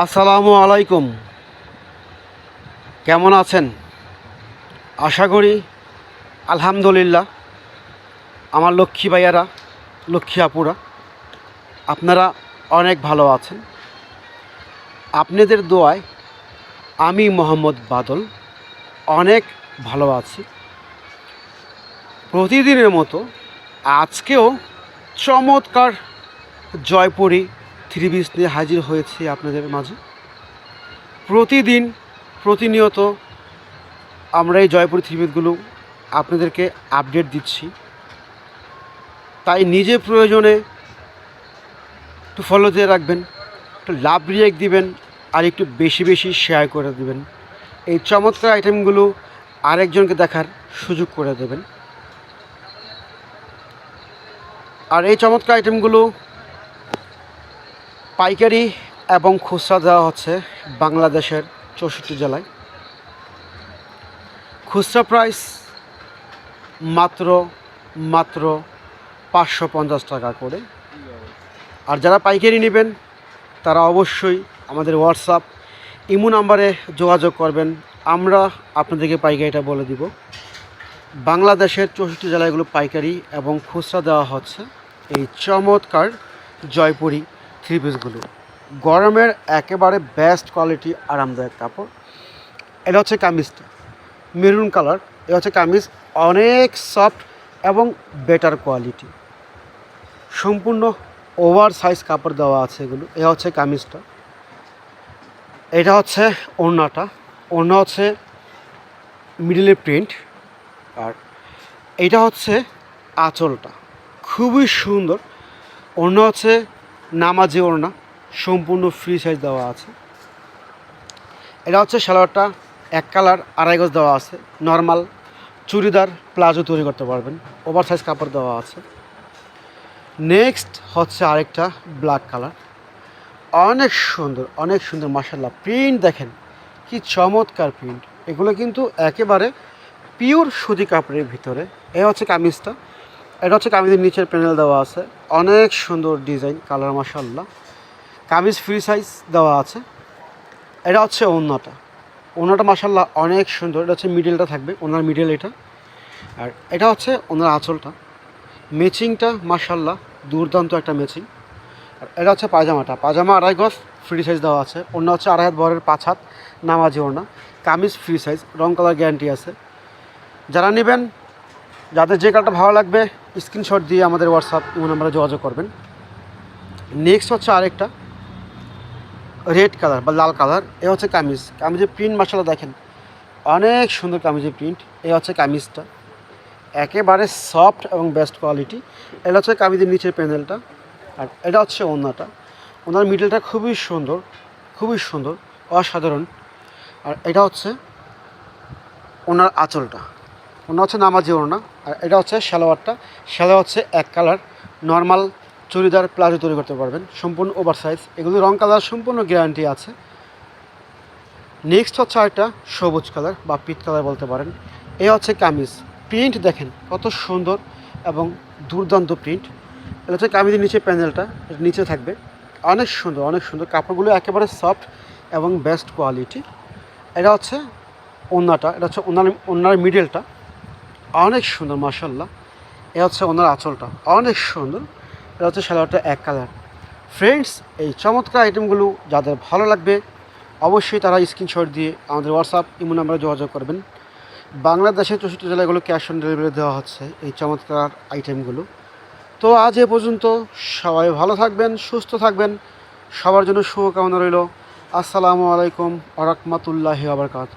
আসসালামু আলাইকুম। কেমন আছেন? আশা করি আলহামদুলিল্লাহ। আমার লক্ষ্মী ভাইয়ারা, লক্ষ্মী আপুরা, আপনারা অনেক ভালো আছেন। আপনাদের দোয়ায় আমি মোহাম্মদ বাদল অনেক ভালো আছি। প্রতিদিনের মতো আজকেও চমৎকার জয়পুরি থ্রি পিস নিয়ে হাজির হয়েছি আপনাদের মাঝে। প্রতিদিন, প্রতিনিয়ত আমরা এই জয়পুর থ্রি পিসগুলো আপনাদেরকে আপডেট দিচ্ছি। তাই নিজে প্রয়োজনে একটু ফলো দিয়ে রাখবেন, একটু লাভ রিয়েক দিবেন আর একটু বেশি বেশি শেয়ার করে দিবেন। এই চমৎকার আইটেমগুলো আরেকজনকে দেখার সুযোগ করে দেবেন। আর এই চমৎকার আইটেমগুলো পাইকারি এবং খুচরা দেওয়া হচ্ছে বাংলাদেশের চৌষট্টি জেলায়। খুচরা প্রাইস মাত্র মাত্র পাঁচশো পঞ্চাশ টাকা করে। আর যারা পাইকারি নেবেন, তারা অবশ্যই আমাদের হোয়াটসঅ্যাপ ইমো নাম্বারে যোগাযোগ করবেন। আমরা আপনাদেরকে পাইকারিটা বলে দিব। বাংলাদেশের চৌষট্টি জেলাগুলো পাইকারি এবং খুচরা দেওয়া হচ্ছে। এই চমৎকার জয়পুরি থ্রি পিসগুলো। গরমের একেবারে বেস্ট কোয়ালিটি আরামদায়ক কাপড়। এটা হচ্ছে কামিজটা। Maroon colour. এটা হচ্ছে কামিজ অনেক সফট এবং বেটার কোয়ালিটি সম্পূর্ণ ওভার সাইজ কাপড় দেওয়া আছে এগুলো। এ হচ্ছে কামিজটা। এটা হচ্ছে ওড়নাটা। ওড়না হচ্ছে মিডিলের প্রিন্ট আর এটা হচ্ছে আঁচলটা। খুবই সুন্দর। ওড়না হচ্ছে নামাজি ওড়না সম্পূর্ণ ফ্রি সাইজ দেওয়া আছে। এটা হচ্ছে সালোয়ারটা, এক কালার আড়াই গজ দেওয়া আছে। নর্মাল চুড়িদার প্লাজো তৈরি করতে পারবেন। ওভার সাইজ কাপড় দেওয়া আছে। নেক্সট হচ্ছে আরেকটা ব্ল্যাক কালার অনেক সুন্দর অনেক সুন্দর মাসাল্লাহ প্রিন্ট দেখেন, কি চমৎকার প্রিন্ট এগুলো কিন্তু একেবারে পিওর সুতি কাপড়ের ভিতরে। এ হচ্ছে কামিজটা। এটা হচ্ছে কামিজের নিচের প্যানেল দেওয়া আছে। অনেক সুন্দর ডিজাইন কালার মাসাল্লাহ কামিজ ফ্রি সাইজ দেওয়া আছে। এটা হচ্ছে ওড়নাটা ওনাটা মাসাল্লাহ অনেক সুন্দর। এটা হচ্ছে মিডলটা থাকবে, ওনার মিডল এটা। আর এটা হচ্ছে ওনার আঁচলটা। ম্যাচিংটা মাসাল্লাহ দুর্দান্ত একটা ম্যাচিং আর এটা হচ্ছে পায়জামাটা। পায়জামা আড়াই গজ ফ্রি সাইজ দেওয়া আছে। অন্য হচ্ছে আড়াই হাত বরের পাঁচ হাত নামাজি ওড়না। কামিজ ফ্রি সাইজ রং কালার গ্যারান্টি আছে। যারা নেবেন যাদের যে কালারটা ভালো লাগবে স্ক্রিনশট দিয়ে আমাদের হোয়াটসঅ্যাপ ইমো নাম্বারে যোগাযোগ করবেন। নেক্সট হচ্ছে আরেকটা রেড কালার বা লাল কালার এ হচ্ছে কামিজ। কামিজের প্রিন্ট মাসালা দেখেন, অনেক সুন্দর কামিজের প্রিন্ট এ হচ্ছে কামিজটা। একেবারে সফট এবং বেস্ট কোয়ালিটি এটা হচ্ছে কামিজের নিচের প্যানেলটা আর এটা হচ্ছে ওনাটা ওনার মিডলটা খুবই সুন্দর খুবই সুন্দর, অসাধারণ। আর এটা হচ্ছে ওনার আঁচলটা। ওনার হচ্ছে নামাজি ওড়না, আর এটা হচ্ছে সালোয়ারটা। সালোয়ার হচ্ছে এক কালার নর্মাল চুড়িদার প্লাজো তৈরি করতে পারবেন, সম্পূর্ণ ওভার সাইজ এগুলো রং কালার সম্পূর্ণ গ্যারান্টি আছে। নেক্সট হচ্ছে আরেকটা সবুজ কালার বা পিট কালার বলতে পারেন। এ হচ্ছে কামিজ। প্রিন্ট দেখেন, কত সুন্দর এবং দুর্দান্ত প্রিন্ট এটা হচ্ছে কামিজের নিচে প্যানেলটা নিচে থাকবে। অনেক সুন্দর অনেক সুন্দর। কাপড়গুলো একেবারে সফট এবং বেস্ট কোয়ালিটি এটা হচ্ছে ওনাটা এটা হচ্ছে ওনার ওনার মিডলটা অনেক সুন্দর মাসাল্লাহ এ হচ্ছে ওনার আঁচলটা। অনেক সুন্দর। এটা হচ্ছে সালোয়ারটা এক কালার। ফ্রেন্ডস, এই চমৎকার আইটেমগুলো যাদের ভালো লাগবে, অবশ্যই তারা স্ক্রিনশট দিয়ে আমাদের হোয়াটসঅ্যাপ ইমো নাম্বারে যোগাযোগ করবেন। বাংলাদেশের চৌষট্টি জেলাগুলো ক্যাশ অন ডেলিভারি দেওয়া হচ্ছে এই চমৎকার আইটেমগুলো। তো আজ এ পর্যন্ত সবাই ভালো থাকবেন, সুস্থ থাকবেন। সবার জন্য শুভকামনা রইল। আসসালামু আলাইকুম আরহামতুল্লাহি আবরকাত